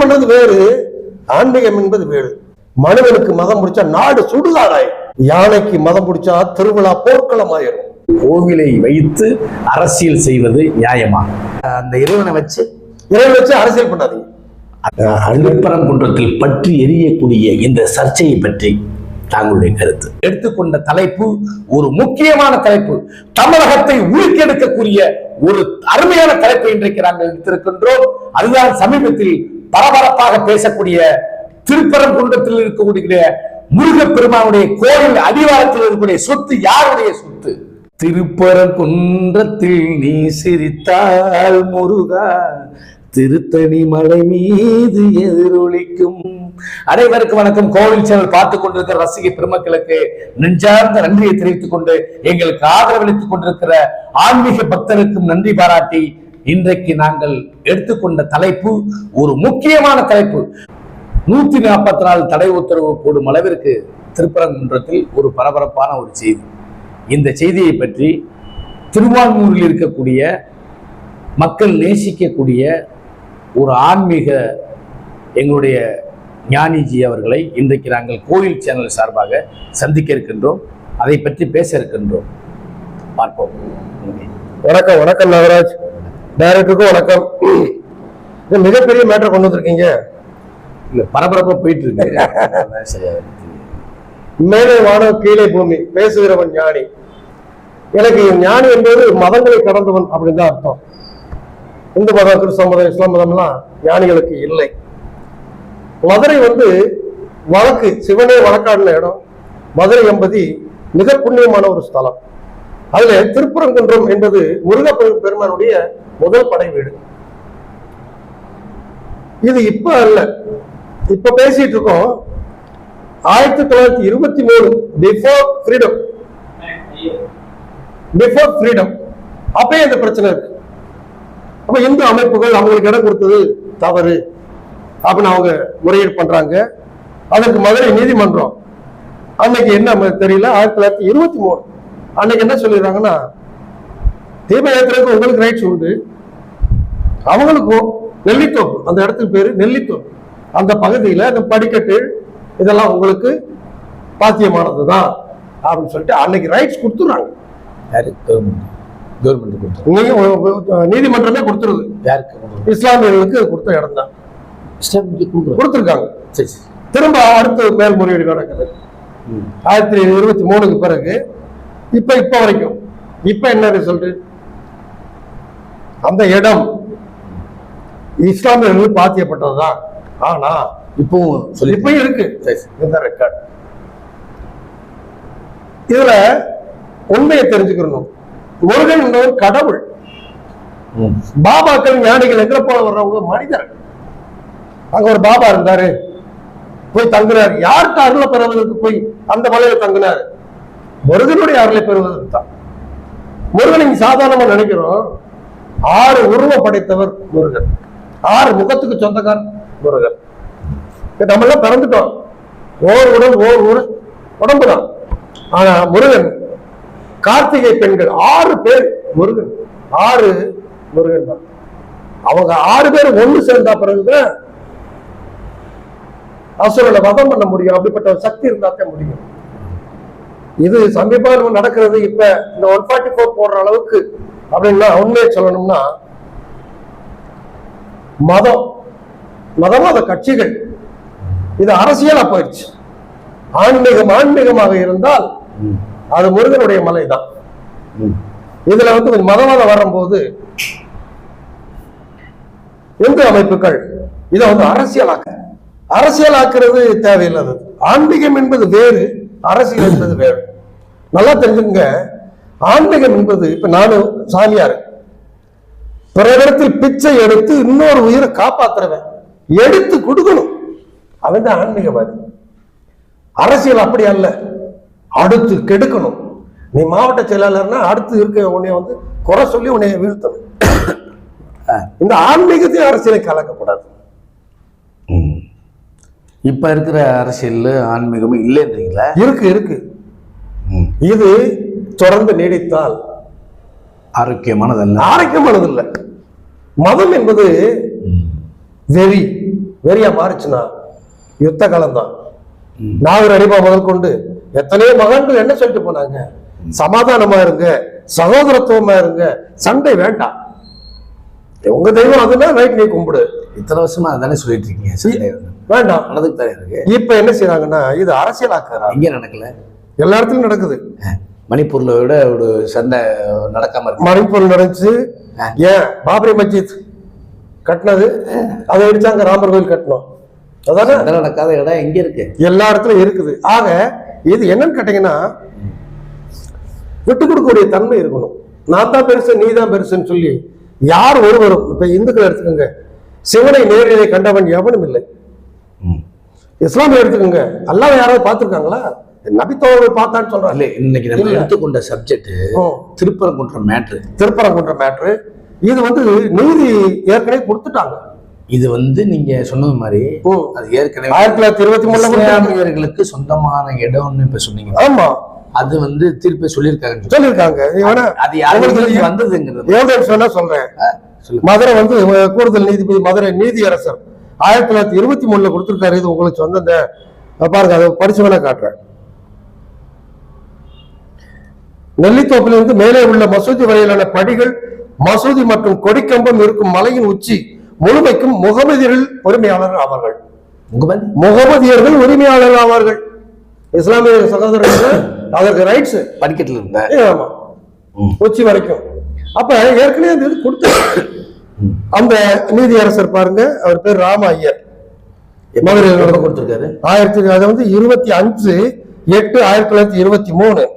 பண்றது வேறு ஆன்மீகம் என்பது வேறு. மனிதனுக்கு மதம் பிடிச்சா நாடு சுடுகாடாய். யானைக்கு மதம் பிடிச்சா திருவிழா போர்க்களம் ஆயிரும் கோவிலை வைத்து அரசியல் செய்வது நியாயமா? அந்த இறைவனை வச்சு இறைவன் வச்சு அரசியல் பண்ணாதீங்க. திருப்பரங்குன்றத்தில் பற்றி எரியக்கூடிய இந்த சர்ச்சையை பற்றி தாங்களுடைய கருத்து. எடுத்துக்கொண்ட தலைப்பு ஒரு முக்கியமான தலைப்பு. தமிழகத்தை உயிர்க்கெடுக்கக்கூடிய ஒரு அருமையான தலைப்பை இன்றைக்கு நாங்கள் எடுத்திருக்கின்றோம். அதுதான் சமீபத்தில் பரபரப்பாக பேசக்கூடிய திருப்பரங்குன்றத்தில் இருக்கக்கூடிய முருகப்பெருமானுடைய கோயில் அடிவாரத்தில் இருக்கக்கூடிய சொத்து யாருடைய சொத்து? திருப்பரங்குன்றத்தில் நீ சிரித்தால் முருகா திருத்தணி மலை மீது எதிரொலிக்கும். அனைவருக்கும் வணக்கம். கோவில் சேனல் பார்த்து கொண்டிருக்கிற ரசிக பெருமக்களுக்கு நெஞ்சார்ந்த நன்றியை தெரிவித்துக் கொண்டு எங்களுக்கு ஆதரவளித்துக் கொண்டிருக்கிற ஆன்மீக பக்தருக்கும் நன்றி பாராட்டி இன்றைக்கு நாங்கள் எடுத்துக்கொண்ட தலைப்பு ஒரு முக்கியமான தலைப்பு. நூத்தி நாற்பத்தி நாலு தடை உத்தரவு போடும் அளவிற்கு திருப்பரங்குன்றத்தில் ஒரு பரபரப்பான ஒரு செய்தி. இந்த செய்தியை பற்றி திருவான்மூரில் இருக்கக்கூடிய மக்கள் நேசிக்கக்கூடிய ஒரு ஆன்மீக எங்களுடைய ஞானிஜி அவர்களை இன்றைக்கு நாங்கள் கோயில் சேனல் சார்பாக சந்திக்க இருக்கின்றோம். அதை பற்றி பேச இருக்கின்றோம். பார்ப்போம். வணக்கம் வணக்கம் நவராஜ் டைரக்டருக்கும் வணக்கம். இது மிகப்பெரிய மேட்டர் கொண்டு வந்திருக்கீங்க. இல்ல பரபரப்பா போயிட்டு இருக்கு. மேலே வானம் கீழே பூமி பேசுகிறவன் ஞானி. எனக்கு ஞானி என்பது மதங்களை கடந்தவன் அப்படின்னு தான் அர்த்தம். இந்து மதம் கிறிஸ்தவ மதம் இஸ்லாம் மதம்லாம் ஞானிகளுக்கு இல்லை. மதுரை வந்து வழக்கு சிவனே வழக்காடின இடம். மதுரை என்பது மிக புண்ணியமான ஒரு ஸ்தலம். அதுல திருப்பரங்குன்றம் என்பது முருக பெருமானுடைய முதல் படை வீடு. இது இப்ப அல்ல. இப்ப பேசிட்டு இருக்கோம். ஆயிரத்தி தொள்ளாயிரத்தி இருபத்தி மூணு பிஃபோர் ஃப்ரீடம் பிஃபோர் ஃப்ரீடம் அப்பயே இந்த பிரச்சனை இருக்கு. அப்ப இந்து அமைப்புகள் அவங்களுக்கு இடம் கொடுத்தது தவறு. அப்படின்னு அவங்க முறையீடு பண்றாங்க. அதற்கு மதுரை நீதிமன்றம். அன்னைக்கு என்ன தெரியல? ஆயிரத்தி தொள்ளாயிரத்தி இருபத்தி மூணு. அன்னைக்கு என்ன சொல்லிடுறாங்கன்னா தீப ஏத்துறதுக்கு உங்களுக்கு ரைட்ஸ் உண்டு. அவங்களுக்கும் நெல்லித்தோப்பு அந்த இடத்துக்கு பேரு நெல்லித்தோப்பு. அந்த பகுதியில அந்த படிக்கட்டு இதெல்லாம் உங்களுக்கு பாத்தியமானது தான் அப்படின்னு சொல்லிட்டு அன்னைக்கு ரைட்ஸ் கொடுத்துறாங்க யாரு கவர்மெண்ட் உ- நீதிமன்றமே கொடுத்துருது. யாருக்கு? இஸ்லாமியர்களுக்கு கொடுத்த இடம் தான். கொடுத்துருக்காங்க. சரி சரி. திரும்ப அடுத்து மேல்முறையீடு நடக்குது. ஆயிரத்தி இருபத்தி மூணுக்கு பிறகு இப்ப இப்ப வரைக்கும். இப்ப என்ன ரிசல்ட் அந்த இடம் இஸ்லாமியர்கள் பாத்தியப்பட்டதுதான். ஆனா இப்பவும் சொல்லி இப்பயும் இருக்கு. இந்த ரெக்கார்ட் இதுல உண்மையை தெரிஞ்சுக்கணும். முருகன் என்பவர் கடவுள். பாபாக்கள் ஞானிகள் எங்க போல வர்றவங்க? மனிதர்கள். அங்க ஒரு பாபா இருந்தாரு. போய் தங்குனாரு. யார்கிட்ட அருளை பெறுவதற்கு போய் அந்த மலையில தங்குனாரு? முருகனுடைய அருளை பெறுவதற்கு தான். முருகன் இங்க சாதாரணமா நினைக்கிறோம். ஆறு உருவம் படைத்தவர் முருகன். ஆறு முகத்துக்கு சொந்தக்கார் முருகன். நம்ம எல்லாம் பிறந்துட்டோம். ஓர் உடல் ஓர் உரு உடம்பு தான் ஆனா முருகன் கார்த்திகை பெண்கள் ஆறு பேர் முருகன். ஆறு முருகன் தான். அவங்க ஆறு பேர் ஒண்ணு சேர்ந்தா பிறகுதான் அசுரனை வதம் பண்ண முடியும். அப்படிப்பட்ட ஒரு சக்தி இருந்தாத்தான் முடியும். இது சமீபம் நடக்கிறது இப்ப இந்த ஒன் ஃபார்ட்டி ஃபோர் போடுற அளவுக்கு அப்படின்னா உண்மையை சொல்லணும்னா மதம். மதவாத கட்சிகள். இது அரசியலா போயிடுச்சு. ஆன்மீகம் ஆன்மீகமாக இருந்தால். அது முருகனுடைய மலை தான். ம். இதுல வந்து கொஞ்சம் மதவாதம் வரும்போது இந்து அமைப்புகள் இதை வந்து அரசியலாக்க. அரசியலாக்குறது தேவையில்லாதது. ஆன்மீகம் என்பது வேறு. அரசியல் என்பது வேறு. நல்லா தெரிஞ்சுங்க ஆன்மீகம் என்பது இப்ப நானும் சாமியார் பிறரிடத்தில் பிச்சை எடுத்து இன்னொரு உயிரை காப்பாத்துறவன். எடுத்து கொடுக்கணும். அவன் தான் ஆன்மீகவாதி. அரசியல் அப்படி அல்ல. அடுத்து கெடுக்கணும். நீ மாவட்ட செயலாளர்னா அடுத்து இருக்க உன்னை வந்து குறை சொல்லி உன்னை வீழ்த்தணும். இந்த ஆன்மீகத்தையும் அரசியலை கலக்கக்கூடாது. இப்ப இருக்கிற அரசியல்ல ஆன்மீகமும் இல்லைன்றீங்களா? இருக்கு இருக்கு. இது தொடர்ந்து நீடித்தால் ஆரோக்கியமானதல்ல. ஆரோக்கியமானது இல்லை மதம் என்பது. வெறி வெறியா மாறுச்சுன்னா யுத்த காலம்தான். நாகர் அடிமா முதல் கொண்டு எத்தனையோ மகன்கள் என்ன சொல்லிட்டு போனாங்க? சமாதானமா இருங்க சகோதரத்துவமா இருங்க சண்டை வேண்டாம். உங்க தெய்வம் அதுன்னா ரைட் நீ கும்பிடு. இத்தனை வருஷமா அதானே சொல்லிட்டு இருக்கீங்க வேண்டாம். மனதுக்கு இருக்கு. இப்ப என்ன செய்றாங்கன்னா இது அரசியலாக்குறாங்க. எங்க நடக்கல? எல்லா இடத்துலயும் நடக்குது. மணிப்பூர்ல விட ஒரு சண்டை நடக்காம இருக்கு. மணிப்பூர் நடந்துச்சு. ஏன்? பாபரி மஸ்ஜித் கட்டினது. அதை அடிச்சாங்க ராமர் கோயில் கட்டணும். அதானே? நடக்காத இடம் எங்க இருக்கு? எல்லா இடத்துலயும் இருக்குது. ஆக இது என்னன்னு கேட்டீங்கன்னா விட்டு கொடுக்கக்கூடிய தன்மை இருக்கணும். நான் தான் பெருசு நீ தான் பெருசுன்னு சொல்லி யார் ஒருவரும் இப்ப இந்துக்கள் எடுத்துக்கோங்க. சிவனை நேரிலே கண்டவன் எவனும் இல்லை. இஸ்லாமிய எடுத்துக்கோங்க. அல்லாஹ் யாராவது பார்த்திருக்காங்களா? நபித்தோவை பார்த்தான்னு சொல்றாங்க இல்ல இன்னைக்கு நம்ம. எடுத்துக்கொண்ட subject Thiruparankundram matter Thiruparankundram matter இது வந்து நீதி ஏற்கனவே கொடுத்துட்டாங்க. இது வந்து நீங்க சொன்னது மாதிரி. அது ஏற்கனவே ஆயிரத்தி தொள்ளாயிரத்தி இருபத்தி மூணுல சொந்தமான இடம்னு இப்ப சொன்னீங்க. ஆமா. அது வந்து திருப்பி சொல்லியிருக்காங்க. சொல்லியிருக்காங்க அது யாருக்கு வந்ததுங்கிறது. சொல்றேன். மதுரை வந்து கூடுதல் நீதிபதி மதுரை நீதியரசர். ஆயிரத்தி தொள்ளாயிரத்தி இருபத்தி மூணுல கொடுத்திருக்காரு. இது உங்களுக்கு சொந்த இந்த அஹ், பாருங்க அதை படிச்சு வேணா காட்டுறேன். நெல்லித்தோப்பிலிருந்து மேலே உள்ள மசூதி வரையிலான படிகள் மசூதி மற்றும் கொடிக்கம்பம் இருக்கும் மலையின் உச்சி முழுமைக்கும் முகமதியர்கள் உரிமையாளர் ஆவார்கள் வந்து முகமதியர்கள் உரிமையாளர் ஆவார்கள் இஸ்லாமிய சகோதரர்கள் அதற்கு ரைட்ஸ் படிக்கட்டுல இருந்த? ஆமா. உச்சி வரைக்கும். அப்ப ஏற்கனவே அந்த இது கொடுத்து. அந்த நீதியரசர் பாருங்க அவர் பேர் ராம ஐயர். கொடுத்திருக்காரு? ஆயிரத்தி அது வந்து இருபத்தி அஞ்சு எட்டு ஆயிரத்தி தொள்ளாயிரத்தி இருபத்தி மூணு.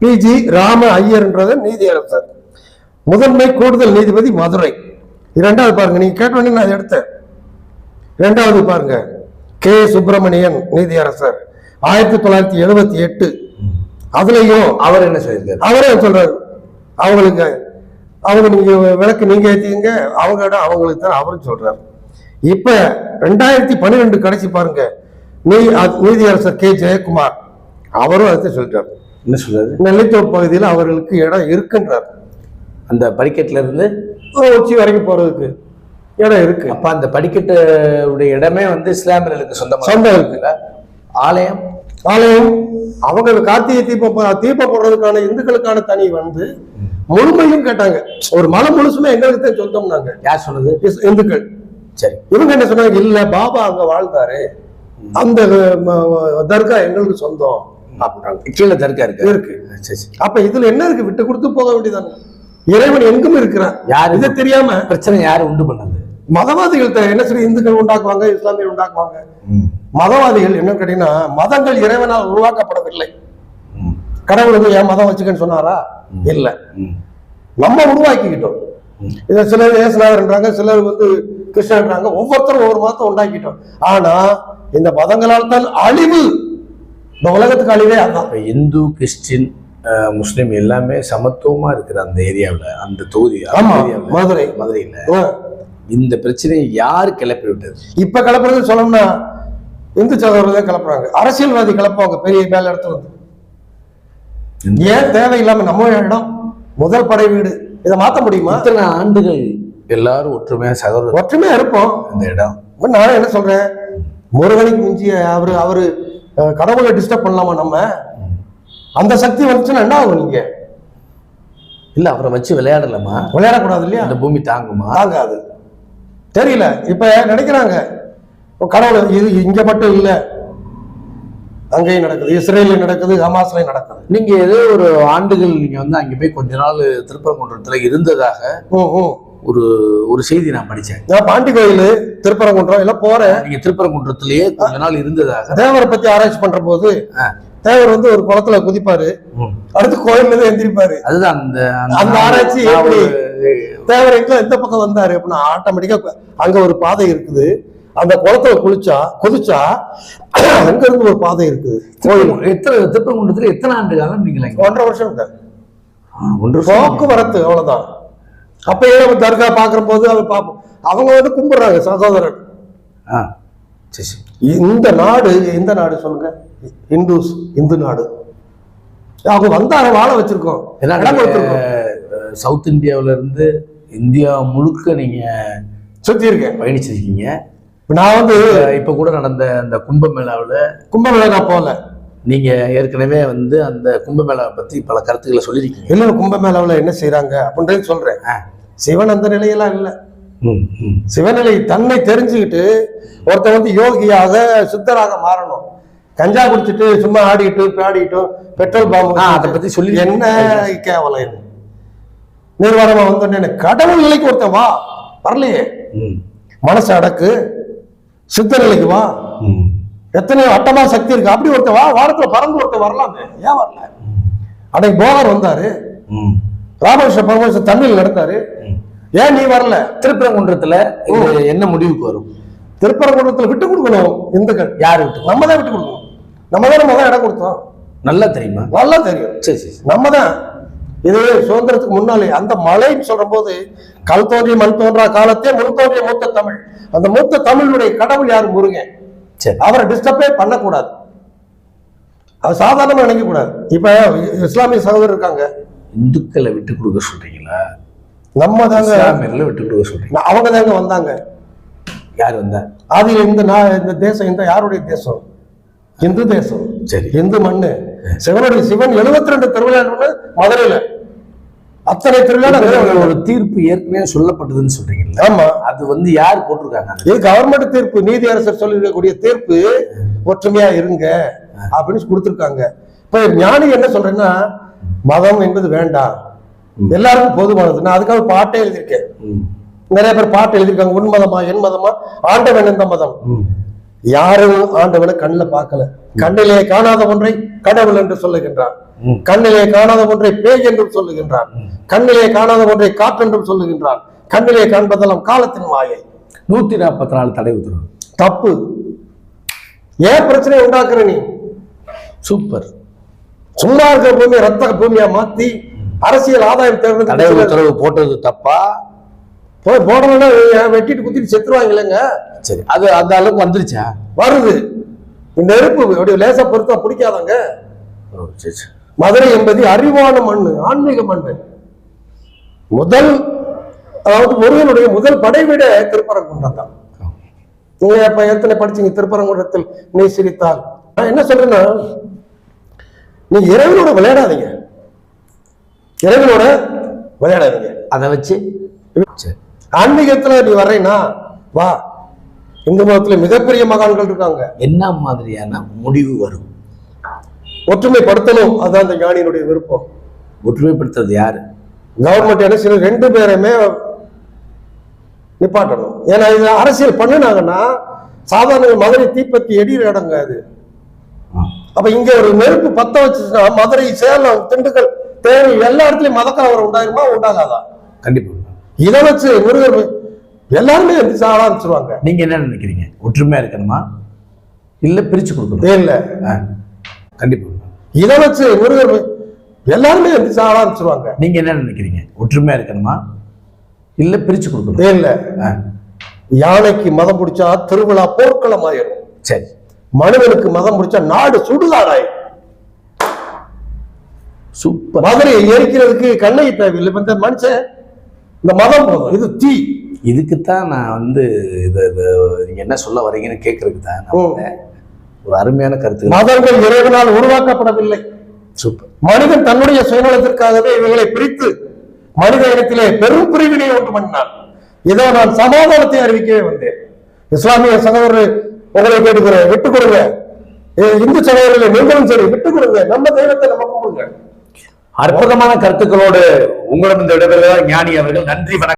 பிஜி ராம ஐயர்ன்றது நீதியரசர். முதன்மை கூடுதல் நீதிபதி மதுரை. இரண்டாவது பாருங்க நீங்க கேட்ட உடனே நான் எடுத்தேன். இரண்டாவது பாருங்க கே சுப்பிரமணியன் நீதியரசர் ஆயிரத்தி தொள்ளாயிரத்தி எழுபத்தி எட்டு. அதுலயும் அவர் என்ன சொல்லியிருக்காரு? அவரே சொல்றாரு. அவங்களுக்கு அவங்க நீங்க விளக்கு நீங்க ஏத்திங்க அவங்க இடம் அவங்களுக்கு தான் அவரும் சொல்றாரு. இப்ப ரெண்டாயிரத்தி பன்னிரெண்டு கடைசி பாருங்க. நீ நீதியரசர் கே. ஜெயக்குமார் அவரும் அதை சொல்லிட்டார். என்ன சொல்றாரு? நெல்லித்தோப்பு பகுதியில் அவர்களுக்கு இடம் இருக்குன்றார். அந்த படிக்கட்டுல இருந்து? உச்சி வரைக்கும் போறதுக்கு இடம் இருக்கு. அப்ப அந்த படிக்கட்டு உடைய இடமே வந்து இஸ்லாமியர்களுக்கு சொந்தமா? சொந்தம் இருக்கு. ஆலயம்? ஆலயம். அவங்க கார்த்திகை தீபம் தீபம் போடுறதுக்கான இந்துக்களுக்கான தனி வந்து முழுமையும் கேட்டாங்க. ஒரு மலை முழுசுமே எங்களுக்கு தான் சொந்தம்னாங்க. யார் சொன்னது? இந்துக்கள். சரி. இவங்க என்ன சொன்னாங்க? இல்ல பாபா அங்க வாழ்ந்தாரு. அந்த தர்கா எங்களுக்கு சொந்தம். கீழே தர்கா இருக்கு. இருக்கு. அப்ப இதுல என்ன இருக்கு? விட்டு கொடுத்து போக வேண்டியதானே இறைவன் எங்கும் இருக்கிறான். யாரு? இது தெரியாம பிரச்சனை யாரு உண்டு பண்ணது? மதவாதிகள் என்ன சொல்லி இந்துக்கள் உண்டாக்குவாங்க இஸ்லாமியர் உண்டாக்குவாங்க? மதவாதிகள் என்ன கேட்டீங்கன்னா மதங்கள் இறைவனால் உருவாக்கப்படவில்லை. ம். கடவுள் வந்து என் மதம் வச்சுக்கன்னு சொன்னாரா? இல்ல. நம்ம உருவாக்கிக்கிட்டோம். இதை சிலர் ஏசுனாருன்றாங்க சிலர் வந்து கிருஷ்ணன்றாங்க ஒவ்வொருத்தரும் ஒவ்வொரு மதத்தை உண்டாக்கிட்டோம். ஆனா இந்த மதங்களால் தான் அழிவு. இந்த உலகத்துக்கு அழிவே அதான் இந்து கிறிஸ்டின் முஸ்லிம் எல்லாமே சமத்துவமா இருக்கிற அந்த ஏரியாவுல அந்த தொகுதி மதுரை. மதுரையில. இந்த பிரச்சனையை யார் கிளப்பி விட்டது? இப்ப கிளப்புறது சொல்லணும்னா இந்து சகோதரர்கள் கிளப்புறாங்க. அரசியல்வாதி கிளப்புவாங்க பெரிய மேல இடத்துல இருந்து ஏன் தேவையில்லாம நம்ம இடம்? முதல் படை வீடு. இதை மாத்த முடியுமா? இத்தனை ஆண்டுகள் எல்லாரும் ஒற்றுமையா சகோதரர் ஒற்றுமையா இருப்போம். இந்த இடம். நான் என்ன சொல்றேன்? முருகனுக்கு மிஞ்சிய அவரு அவரு கடவுளை டிஸ்டர்ப் பண்ணலாமா நம்ம? அந்த சக்தி வந்துச்சுன்னா என்ன ஆகும் நீங்க இல்ல அவரை வச்சு விளையாடலாமா? விளையாடக்கூடாது இல்லையா? அந்த பூமி தாங்குமா? தாங்காது. தெரியல. இப்ப நினைக்கிறாங்க. கடவுள் இது இங்க மட்டும் இல்ல. அங்கேயும் நடக்குது இஸ்ரேல்ல நடக்குது ஹமாஸ்லயும் நடக்குது நீங்க ஏதோ ஒரு ஆண்டுகள் நீங்க வந்து அங்க போய் கொஞ்ச நாள் திருப்பரங்குன்றத்துல இருந்ததாக. ஒரு ஒரு செய்தி நான் படிச்சேன் நான் பாண்டி கோயில் திருப்பரங்குன்றம் எல்லாம் போறேன் நீங்க திருப்பரங்குன்றத்திலேயே கொஞ்ச நாள் இருந்ததாக தேவரை பத்தி ஆராய்ச்சி பண்ற போது. தேவர் வந்து ஒரு குளத்துல குதிப்பாரு. அடுத்து கோயில்ல இருந்து எந்திரிப்பாரு அதுதான் அந்த அந்த ஆராய்ச்சி எப்படி? தேவர் எங்க எந்த பக்கம் வந்தாரு அப்படின்னா ஆட்டோமேட்டிக்கா அங்க ஒரு பாதை இருக்குது அந்த குளத்துல குளிச்சா குதிச்சா அங்க இருந்து ஒரு பாதை இருக்குது. எத்தனை திருப்பரங்குன்றத்துல எத்தனை ஆண்டு காலம் நீங்க இங்க? ஒன்றரை வருஷம் ஒன்று போக்குவரத்து அவ்வளவுதான். அப்பயே நம்ம தர்கா பாக்குற போது அதை பார்ப்போம். அவங்க வந்து கும்பிடுறாங்க சரி இந்த நாடு எந்த நாடு சொல்லுங்க? இந்துஸ் இந்து நாடு. அவங்க வந்தார வாழ வச்சிருக்கோம். சவுத் இந்தியாவுல இருந்து இந்தியா முழுக்க நீங்க சுத்தி இருக்கேன் பயணிச்சிருக்கீங்க. நான் வந்து இப்ப கூட நடந்த அந்த கும்பமேளாவுல கும்பமேளா நான் போகல. நீங்க ஏற்கனவே வந்து அந்த கும்பமேளாவை பத்தி பல கருத்துக்களை சொல்லியிருக்கீங்க இல்லை கும்பமேளாவில் என்ன செய்றாங்க அப்படின்றது சொல்றேன். சிவன் அந்த நிலையெல்லாம் இல்லை. சிவநிலை தன்னை தெரிஞ்சுக்கிட்டு ஒருத்தன் வந்து யோகியாக சித்தராக மாறணும். கஞ்சா குடிச்சிட்டு சும்மா ஆடிட்டு பாடிட்டும் பெட்ரோல் பாம்பு அதை பத்தி சொல்லி என்ன கேவலம்? நிர்வாணமா வந்தோடனே கடவுள் நிலைக்கு ஒருத்தன் வா. வரலையே. மனசு அடக்கு. சித்த நிலைக்கு வா. ம். எத்தனை அட்டமா சக்தி இருக்கு. அப்படி ஒருத்தன் வா வாரத்துல பறந்து ஒருத்தன் வரலாமே. ஏன் வரல? அடை போகர் வந்தாரு. ராமகிருஷ்ண பரமஹம்சர் தண்ணியில் நடந்தாரு. ஏன் நீ வரல? திருப்பரங்குன்றத்துல என்ன முடிவுக்கு வரும்? திருப்பரங்குன்றத்துல விட்டு கொடுக்கணும். இந்துக்கள் யாரு விட்டு? நம்ம தான் விட்டு கொடுக்கணும். நம்ம தான் முதல் இடம் கொடுத்தோம். நல்லா தெரியுமா? நல்லா தெரியும். சரி சரி. நம்ம தான். இது சுதந்திரத்துக்கு முன்னாலே அந்த மலைன்னு சொல்ற போது கல் தோன்றி மண் தோன்றா காலத்தே முன் தோன்றிய மூத்த தமிழ். அந்த மூத்த தமிழுடைய கடவுள் யார்? முருகன். சரி. அவரை டிஸ்டர்பே பண்ணக்கூடாது. அவர் சாதாரணமா நினைக்க கூடாது இப்ப இஸ்லாமிய சகோதரர் இருக்காங்க. இந்துக்களை விட்டு கொடுக்க சொல்றீங்களா? நம்ம தாங்க இஸ்லாமியர்களை விட்டு கொடுக்க சொல்றீங்க. அவங்க தாங்க வந்தாங்க. யார் வந்தா? ஆதியில் இந்த நான் இந்த தேசம் இந்த யாருடைய தேசம்? இந்து தேசம். சரி. இந்து மண்ணு. சிவனுடைய சிவன் 72 ரெண்டு திருவிழா மதுரையில. அத்தனை இப்ப ஒரு தீர்ப்பு ஏற்கனவே சொல்லப்பட்டதுன்னு சொல்றீங்கல்ல? ஆமா. அது வந்து யார் போட்டிருக்காங்க? இது கவர்மெண்ட் தீர்ப்பு நீதி அரசர் சொல்லிருக்கக்கூடிய தீர்ப்பு ஒற்றுமையா இருங்க அப்படின்னு கொடுத்திருக்காங்க. இப்ப ஞானி என்ன சொல்றேன்னா மதம் என்பது வேண்டாம். எல்லாருக்கும் பொதுவானது நான் அதுக்காக பாட்டே எழுதியிருக்கேன். நிறைய பேர் பாட்டு எழுதியிருக்காங்க உன் மதமா என் மதமா? ஆண்டவன் எந்த மதம். யாரும் ஆண்டவனை கண்ணில் பார்க்கல. கண்ணிலே காணாத ஒன்றை கடவுள் என்று சொல்லுகின்றான். கண்ணிலே காணாத ஒன்றை பேய் என்றும் சொல்லுகின்றான். கண்ணிலே காணாத ஒன்றை காற்றென்றும் சொல்லுகின்றான். கண்ணிலே காண்பதெல்லாம் காலத்தின் மாயை. நூத்தி நாற்பத்தி நாலு தடை உத்தரவு. தப்பு. ஏன் பிரச்சனை உண்டாக்குற நீ? சூப்பர். சும்மா இருக்கிற பூமியை ரத்த பூமியா மாத்தி அரசியல் ஆதாயம் தடை தேர்ந்தெடுத்து உத்தரவு போட்டது தப்பா? போய் போடணும்னா வெட்டிட்டு குத்திட்டு செத்துருவாங்க இல்லைங்க சரி அது அந்த அளவுக்கு வந்துருச்சா? வருது. இந்த நெருப்பு அப்படி லேசா பொறுத்தா பிடிக்காதாங்க. ஓ, சரி சரி. மதுரை என்பது அறிவான மண்ணு ஆன்மீக மண்ணு. முதல் அதாவது முருகனுடைய முதல் படைவிட திருப்பரங்குன்றம் தான் நீங்க இப்ப எத்தனை படிச்சீங்க? திருப்பரங்குன்றத்தில் நீ சிரித்தால். நான் என்ன சொல்றேன்னா நீங்க இறைவனோட விளையாடாதீங்க. இறைவனோட விளையாடாதீங்க. அதை வச்சு? சரி. ஆன்மீகத்துல நீ வர்றேன்னா வா. இந்து மதத்துல மிகப்பெரிய மகான்கள் இருக்காங்க. என்ன மாதிரியான முடிவு வரும்? ஒற்றுமைப்படுத்தணும். அதுதான் அந்த ஞானியினுடைய விருப்பம். ஒற்றுமைப்படுத்துறது யாரு? கவர்மெண்ட் என்ன செய்யணும்? ரெண்டு பேருமே நிப்பாட்டணும். ஏன்னா இது அரசியல் பண்ணுனாங்கன்னா சாதாரண மதுரை தீப்பத்தி எடிகிற இடங்க அது. அப்ப இங்க ஒரு நெருப்பு பத்த வச்சுச்சுன்னா மதுரை சேலம் திண்டுக்கல் தேனி எல்லா இடத்துலயும் மதக்கலவரம் உண்டாயிருமா உண்டாகாதா? கண்டிப்பா இதை வச்சு முருகர் எல்லாருமே எந்திரிச்சு ஆட ஆரம்பிச்சிருவாங்க நீங்க என்ன நினைக்கிறீங்க? ஒற்றுமையா இருக்கணுமா? இல்ல பிரிச்சு கொடுக்கணும்? இல்ல. கண்டிப்பா. இதை வச்சு முருகர் எல்லாருமே எந்திரிச்சு ஆட ஆரம்பிச்சிருவாங்க நீங்க என்ன நினைக்கிறீங்க? ஒற்றுமையா இருக்கணுமா? இல்ல பிரிச்சு கொடுக்கணும்? இல்ல. யானைக்கு மதம் பிடிச்சா திருவிழா போர்க்களம் ஆயிரும். சரி. மனிதனுக்கு மதம் பிடிச்சா நாடு சுடுகாடாயிரும் சூப்பர். மதுரையை எரிக்கிறதுக்கு கண்ணகி தேவையில்லை. இந்த மனுஷன் இந்த மதம் போதும். இது தீ. இதுக்குத்தான் நான் வந்து இது இது நீங்க என்ன சொல்ல வரீங்கன்னு கேட்கறதுக்கு தான். ஒரு அருமையான கருத்து மதங்கள் இறைவனால் உருவாக்கப்படவில்லை. சூப்பர். மனிதன் தன்னுடைய சுயநலத்திற்காகவே இவைகளை பிரித்து மனித இனத்திலே பெரும் பிரிவினை உண்டு பண்ணினான் இதோ நான் சமாதானத்தை அறிவிக்கவே வந்தேன். இஸ்லாமிய சகோதரர் உங்களை கேட்டுக்கிறேன் விட்டுக் கொடுங்க. இந்து சகோதரர்களை நீங்களும் சரி விட்டுக் கொடுங்க. நம்ம தெய்வத்தை நம்ம கும்பிடுங்க. அற்புதமான கருத்துக்களோடு உங்களிடம் இந்த விடைபெறுகிறார் ஞானி அவர்கள் நன்றி வணக்கம்.